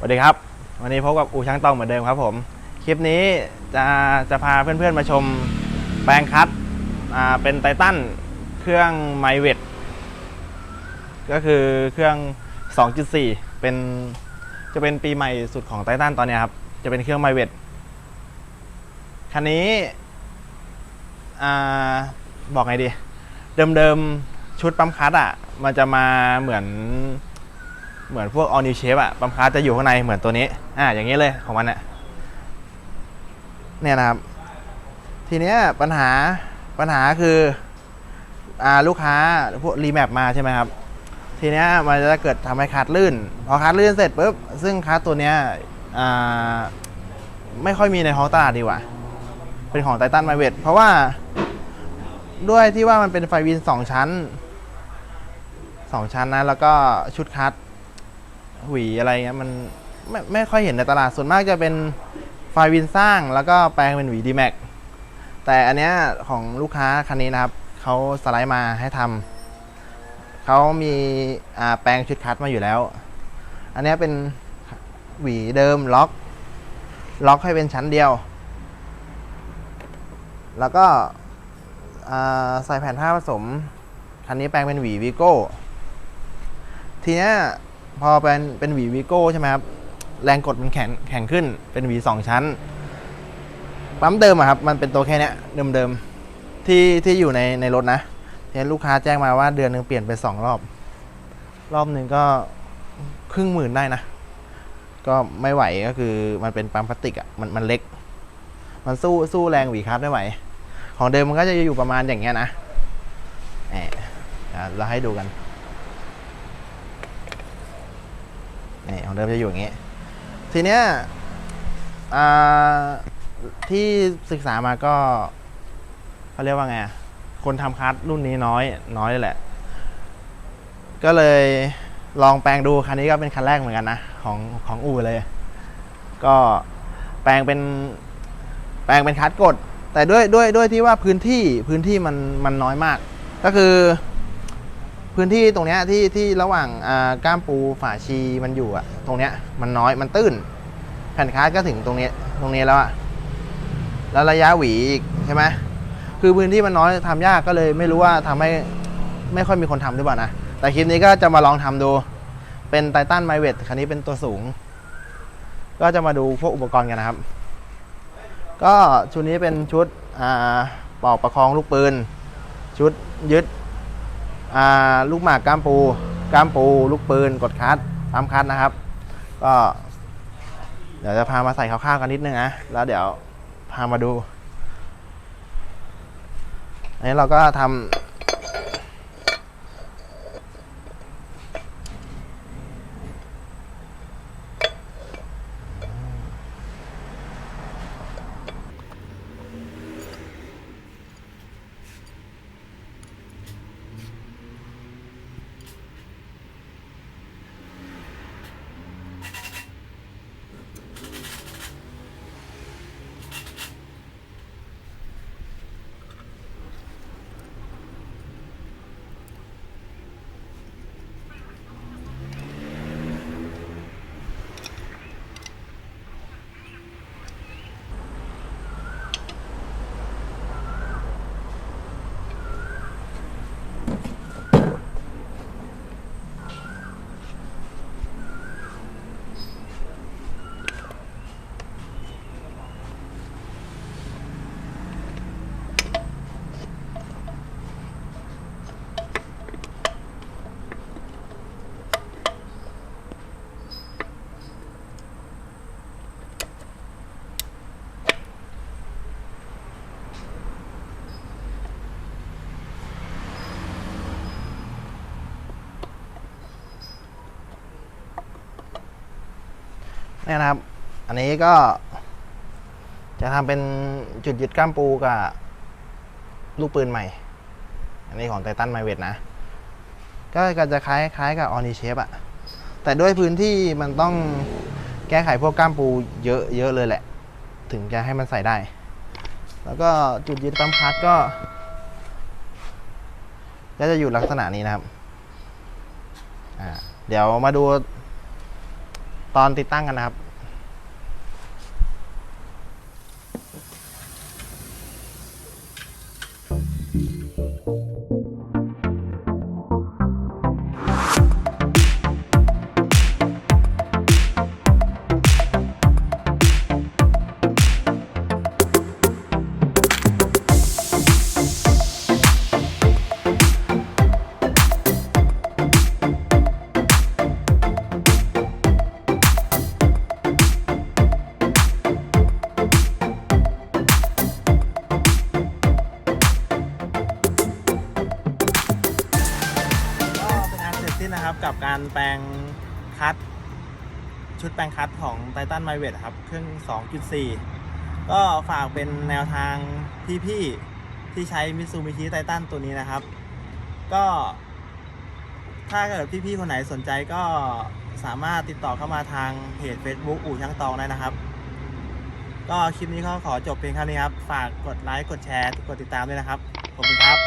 สวัสดีครับ วันนี้พบกับอูช่างตองเหมือนเดิมครับผม คลิปนี้จะจะพาเพื่อนๆมาชมแปลงคัดเป็นไททันเครื่องไมเวทก็คือเครื่อง 2.4 เป็นจะเป็นปีใหม่สุดของไททันตอนนี้ครับ จะเป็นเครื่องไมเวทคันนี้อ่าบอกไงดี เดิมๆชุดปั๊มคัสอะมันจะมาเหมือน เหมือนพวก all new shape อะปั๊มคัสจะอยู่ข้างในเหมือนตัวนี้ อ่า อย่างนี้เลยของมันอะเนี่ยนะครับ ทีเนี้ยปัญหาปัญหาคืออ่าลูกค้าพวกรีแมปมาใช่ไหมครับ ทีเนี้ยมันจะเกิดทำให้คัสลื่น พอคัสลื่นเสร็จปุ๊บ ซึ่งคัสตัวเนี้ยอ่าไม่ค่อยมีในท้องตลาดดีกว่า เป็นของไททันไมเวทเพราะว่าด้วยที่ว่ามันเป็นไฟวินสองชั้นสองชั้นนะ แล้วก็ชุดคัส หวีอะไรเงี้ยมันไม่ไม่ค่อยเห็นในตลาดส่วนมากจะเป็นไฟวินสร้างแล้วก็แปลงเป็นหวีดีแม็กแต่อันเนี้ยของลูกค้าคันนี้นะครับเขาสไลด์มาให้ทำเขามีแปลงชุดคัดมาอยู่แล้ว อันเนี้ยเป็นหวีเดิมล็อก ล็อกให้เป็นชั้นเดียว แล้วก็ใส่แผ่นผ้าผสม คันนี้แปลงเป็นหวีวีโก้ ทีเนี้ย พอเป็นเป็นหวีวีโก้ใช่ไหมครับแรงกดมันแข็งแข็งขึ้นเป็นหวีสองชั้น ปั๊มเดิมอะครับมันเป็นตัวแค่นี้เดิมๆที่ที่อยู่ในในรถนะทีนี้ลูกค้าแจ้งมาว่าเดือนหนึ่งเปลี่ยนไปสองรอบ รอบหนึ่งก็ครึ่งหมื่นได้นะ ก็ไม่ไหวก็คือมันเป็นปั๊มพลาสติกอะมันมันเล็ก มันสู้สู้แรงหวีคัสไม่ไหว ของเดิมมันก็จะอยู่ประมาณอย่างเงี้ยนะแหมอะเราให้ดูกัน นี่ของเดิมจะอยู่อย่างนี้ ทีเนี้ยที่ศึกษามาก็เขาเรียกว่าไง คนทำคัสรุ่นนี้น้อย น้อยเลยแหละ ก็เลยลองแปลงดูคันนี้ก็เป็นคันแรกเหมือนกันนะ ของของอู่เลย ก็แปลงเป็นแปลงเป็นคัสกด แต่ด้วยด้วยด้วยที่ว่าพื้นที่พื้นที่มันมันน้อยมาก ก็คือ พื้นที่ตรงเนี้ยที่ที่ระหว่างอ่าก้ามปูฝาชีมันอยู่อะตรงเนี้ยมันน้อยมันตื้น แผ่นคาร์ดก็ถึงตรงนี้ตรงนี้แล้วอะแล้วระยะหวีอีกใช่ไหมคือพื้นที่มันน้อยทำยากก็เลย ไม่รู้ว่าทำให้ไม่ค่อยมีคนทำหรือเปล่านะแต่คลิปนี้ก็จะมาลองทำดู เป็นไททันไมเวทคันนี้เป็นตัวสูง ก็จะมาดูพวกอุปกรณ์กันนะครับ ก็ชุดนี้เป็นชุดอ่าปอกประคองลูกปืน ชุดยึด ลูกหมากก้ามปูก้ามปู ลูกปืนกดคัดตามคัดนะครับ ก็เดี๋ยวจะพามาใส่คร่าวๆกันนิดนึงนะแล้วเดี๋ยวพามาดูอันนี้เราก็ทำ เนี่ยนะครับ อันนี้ก็ จะทำเป็นจุดยึดก้ามปูกับ ลูกปืนใหม่ อันนี้ของไททันไมเวทนะ ก็จะคล้ายคล้ายกับออนิเชฟอะแต่ด้วยพื้นที่มันต้องแก้ไขพวกก้ามปูเยอะเยอะเลยแหละ ถึงจะให้มันใส่ได้ แล้วก็จุดยึดปั๊มคัดก็ ก็จะอยู่ลักษณะนี้นะครับ เดี๋ยวมาดู ตอนติดตั้งกันนะครับ การแปลงคัดชุดแปลงคัดของไททันไมเวทครับ เครื่อง 2.4 ก็ฝากเป็นแนวทางพี่ๆที่ใช้มิ t ซูบิชิไททันตัวนี้นะครับ ก็ถ้าเกิดพี่ๆคนไหนสนใจก็สามารถติดต่อเข้ามาทางเพจ Facebook อู่ช่างตองได้นะครับ ก็คลิปนี้ก็ขอจบเพียงเท่านี้ครับ ฝากกดไลค์ กดแชร์ กดติดตามด้วยนะครับ ขอบคุณครับ